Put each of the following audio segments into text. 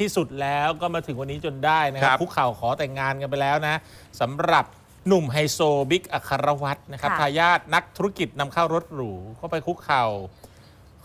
ที่สุดแล้วก็มาถึงวันนี้จนได้นะครัครับบคุกเข่าขอแต่งงานกันไปแล้วนะสำหรับหนุ่มไฮโซบิ๊กอัครวัตรนะครับค่ะ ทายาทนักธุรกิจนำเข้ารถหรูก็ไปคุกเข่า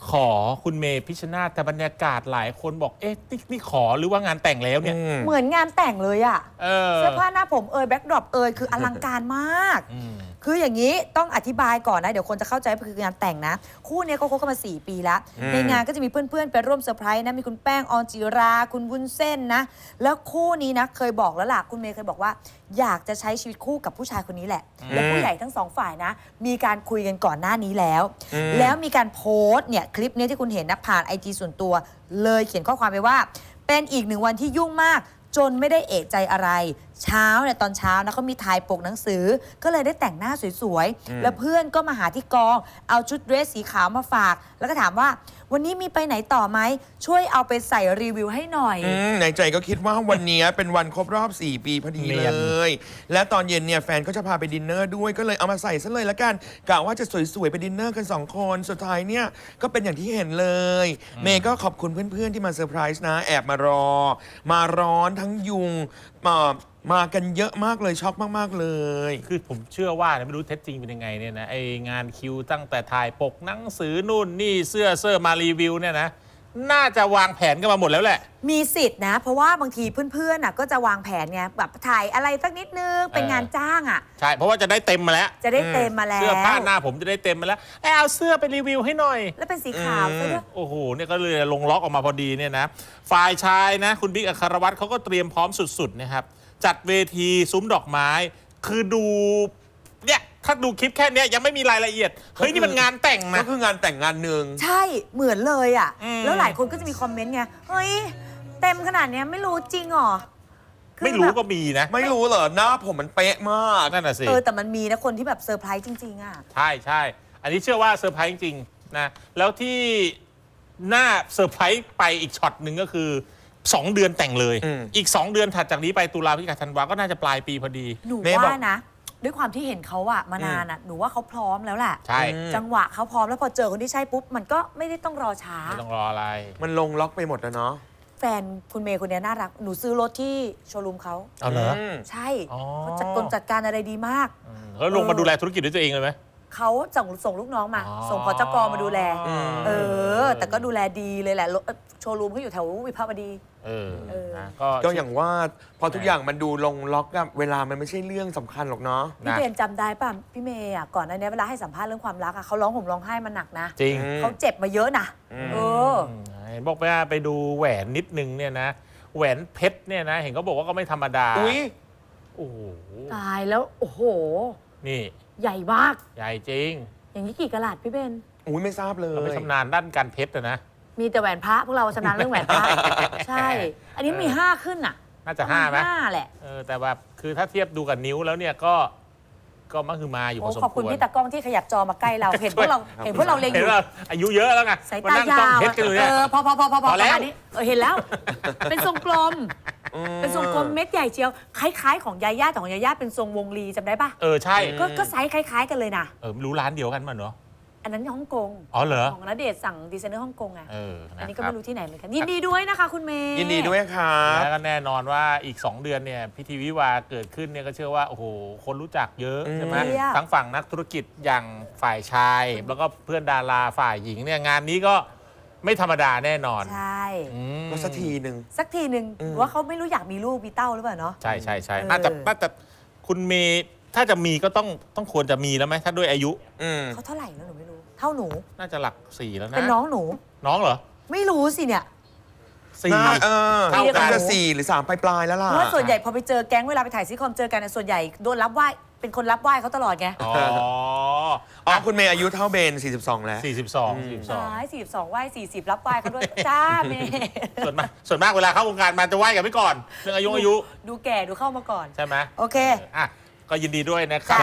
ขอคุณเมย์พิชชนาธิ์แต่บรรยากาศหลายคนบอกเอ๊ะนี่นี่ขอหรือว่างานแต่งแล้วเนี่ยอืมเหมือนงานแต่งเลยอะเออเสื้อผ้าหน้าผมเอยแบ็กดรอปเอยคืออลังการมาก อืม คืออย่างนี้ต้องอธิบายก่อนนะ เดี๋ยวคนจะเข้าใจว่าคืองานแต่งนะ คู่เนี้ยเขาคบกันมา 4 ปีแล้ว อืม ในงานก็จะมีเพื่อนๆ ไปร่วมเซอร์ไพรส์นะ มีคุณแป้งออนจิรา คุณวุ้นเส้นนะ แล้วคู่นี้นะ เคยบอกแล้วล่ะ คุณเมย์เคยบอกว่า อยากจะใช้ชีวิตคู่กับผู้ชายคนนี้แหละ และผู้ใหญ่ทั้งสองฝ่ายนะ มีการคุยกันก่อนหน้านี้แล้ว อืม แล้วมีการโพสต์เนี่ยคลิปนี้ที่คุณเห็นนะผ่านไอจีส่วนตัว เลยเขียนข้อความไปว่า เป็นอีกหนึ่งวันที่ยุ่งมาก จนไม่ได้เอะใจอะไรเช้าเนี่ยตอนเช้านะเขามีถ่ายปกหนังสือ ก็เลยได้แต่งหน้าสวยอืมๆแล้วเพื่อนก็มาหาที่กอง เอาชุดเดรสสีขาวมาฝาก แล้วก็ถามว่า วันนี้มีไปไหนต่อไหม ช่วยเอาไปใส่รีวิวให้หน่อย อืมในใจก็คิดว่าวันเนี้ยเป็นวันครบรอบ 4 ปีพอดีเนีเลยยนและตอนเย็นเนี่ยแฟนก็จะพาไปดินเนอร์ด้วยก็เลยเอามาใส่ซะเลยละกันกะว่าจะสวยๆ ไปดินเนอร์กัน 2 คน สุดท้ายเนี่ยก็เป็นอย่างที่เห็นเลย เมย์ก็ขอบคุณเพื่อนๆที่มาเซอร์ไพรส์นะ แอบมารอ มาร้อนทั้งยุง มามากันเยอะมากเลยช็อกมาก ๆ เลย คือผมเชื่อว่าเนี่ยไม่รู้เท็จจริงเป็นยังไงเนี่ยนะไองานคิวตั้งแต่ถ่ายปกหนังสือนู่นนี่เสื้อเสื้อมารีวิวเนี่ยนะ น่าจะวางแผนกันมาหมดแล้วแหละ มีสิทธิ์นะ เพราะว่าบางทีเพื่อนๆน่ะก็จะวางแผนไงแบบถ่ายอะไรสักนิดนึงเป็นเอองานจ้างอะ ใช่ เพราะว่าจะได้เต็มมาแล้วจะได้เต็มมาแล้ว เสื้อผ้าหน้าผมจะได้เต็มมาแล้วเอ้ยเอาเสื้อไปรีวิวให้หน่อย แล้วเป็นสีขาวซะด้วย โอ้โห เนี่ยก็เลยลงล็อกออกมาพอดีเนี่ยนะ ฝ่ายชายนะ คุณบิ๊กอัครวัตรเขาก็เตรียมพร้อมสุดๆนะครับ จัดเวทีซุ้มดอกไม้ คือดูเนี่ย ถ้าดูคลิปแค่เนี้ยยังไม่มีรายละเอียด เฮ้ย นี่มันงานแต่งก็นะคืองานแต่งงานหนึ่ง ใช่เหมือนเลยอะ อืม แล้วหลายคนก็จะมีคอมเมนต์ไง เฮ้ย เต็มขนาดเนี้ยไม่รู้จริงเหรอคือไม่รู้แบบก็มีนะไม่รู้เหรอหน้าผมมันเป๊ะมาก นั่นน่ะสิ เออแต่มันมีนะคนที่แบบเซอร์ไพรส์จริง ๆ อะ ใช่ใช่ อันนี้เชื่อว่าเซอร์ไพรส์จริงๆนะ แล้วที่น่าเซอร์ไพรส์ไปอีกช็อตหนึ่งก็คือ 2 เดือนแต่งเลยอืมอีก2 เดือนถัดจากนี้ไปตุลาพฤศจิกาธันวาก็น่าจะปลายปีพอดี หนูเมย์บอกว่านะ ด้วยความที่เห็นเขาอะมานานอะหนูว่าเขาพร้อมแล้วแหละใช่อืมจังหวะเขาพร้อมแล้วพอเจอคนที่ใช่ปุ๊บ มันก็ไม่ได้ต้องรอช้า ไม่ต้องรออะไร มันลงล็อกไปหมดแล้วเนาะแฟนคุณเมย์คนเนี้ยน่ารัก หนูซื้อรถที่โชว์รูมเขาเอาเหรอ ม ใช่อ๋อ เขาจัดกลจัดการอะไรดีมาก อืมแล้วลงมาดูแลธุรกิจด้วยตัวเองเลยไหม เขาส่งส่งลูกน้องมา อ๋อ ส่งพอจกมาดูแลอืมเออ แต่ก็ดูแลดีเลยแหละรถเอ่อโชว์รูมเขาอยู่แถววิภาวดี เออเออ นะก็ ก็อย่างว่าพอทุกอย่างมันดูลงล็อกอะเวลามันไม่ใช่เรื่องสำคัญหรอกเนาะ พี่นะ เบนจำได้ป่ะ พี่เมย์อะก่อนหน้านี้เวลาให้สัมภาษณ์เรื่องความรักอะเขาร้องห่มร้องไห้มาหนักนะจริง อืม เขาเจ็บมาเยอะนะอืมเออ เห็นบอกว่าไปดูแหวนนิดนึงเนี่ยนะ แหวนเพชรเนี่ยนะ เห็นเขาบอกว่าก็ไม่ธรรมดาอุ้ยโอ้โหตายแล้ว โอ้โห นี่ ใหญ่มาก ใหญ่จริงอย่างนี้กี่กะลัดพี่เบนอุ้ยไม่ทราบเลเราไม่ยชำนาญด้านการเพชรอะนะ มีแต่แหวนพระพวกเราชำนาญเรื่องแหวนพระ ใช่ อันนี้มีห้าขึ้นอะน่าจะห้าไหม ห้าแหละเออแต่แบบคือถ้าเทียบดูกับนิ้วแล้วเนี่ยก็ก็มันคือมาอยู่พโอ้อสมขอบคคุณวรพี่ตากล้องที่ขยับจอมาใกล้เรา เห็นพวกเราเห็นพวกเราเล็งอเห็นยู่ว่าอายุเยอะแล้วไงสายมาตานั่งยาต้องวเพชรกันอยู่เอเนี่ยอพอพอพอพอพอแล้ว ประมาณนี้เออเห็นแล้ว เป็นทรงกลมเป็นทรงกลมเม็ดใหญ่เชียวคล้ายๆ ของยาย่าแต่ของยาย่าเป็นทรงวงลีจำได้ปะเออใช่ก็ก็ไซส์คล้าย ๆ กันเลยนะ เออไม่รู้ร้านเดียวกันมั้งเนาะ อันนั้นฮ่องกงอ๋อเหรอ ของณเดชน์สั่งดีไซเนอร์ฮ่องกงไงเอออัอันนี้ก็ไม่รู้ที่ไหนเหมือนกันยินดีด้วยนะคะคุณเมย์ยินดีด้วยครับ แล้วก็แน่นอนว่าอีก 2 เดือนเนี่ยพิธีวิวาห์เกิดขึ้นเนี่ยก็เชื่อว่าโอ้โหคนรู้จักเยอะอืมใช่ไหมทั้งฝั่งนักธุรกิจอย่างฝ่ายชาย แล้วก็เพื่อนดาราฝ่ายหญิงเนี่ยงานนี้ก็ไม่ธรรมดาแน่นอนใช่ อืมก็สักทีหนึ่ง สักทีหนึ่งอืม ว่าเขาไม่รู้อยากมีลูกมีเต้าหรือเปล่าเนาะ ใช่ใช่ใช่เออ น่าจะน่าจะคุณเมย์ถ้าจะมีก็ต้องต้องควรจะมีแล้วไหมถ้าด้วยอายุ อืมเขาเท่าไหร่แล้วหนูไม่รู้ เท่าหนู น่าจะหลักสี่แล้วนะเป็นน้องหนู น้องเหรอไม่รู้สิเนี่ย สี่ น่าเออเท่ากัน น่าจะสี่หรือสามปลายๆแล้วล่ะ เพราะว่าส่วนใหญ่พอไปเจอแก๊งเวลาไปถ่ายซีคอมเจอกันเนี่ยส่วนใหญ่โดนรับไหว้เป็นคนรับไหว้เขาตลอดไงอ๋ออ๋อคุณเมย์อายุเท่าเบน 42 แล้ว สี่สิบสองสี่สิบสองซ้ายสี่สิบสองไหว้สี่สิบรับไหว้เขาด้วย จ้าเมย์ส่วนมากส่วนมากเวลาเข้าวงการมาจะไหว้กันไว้ก่อน เรื่องอายุอายุ ดูแก่ดูเข้ามาก่อน ใช่ไหมโอเค อะ ก็ยินดีด้วยนะครับ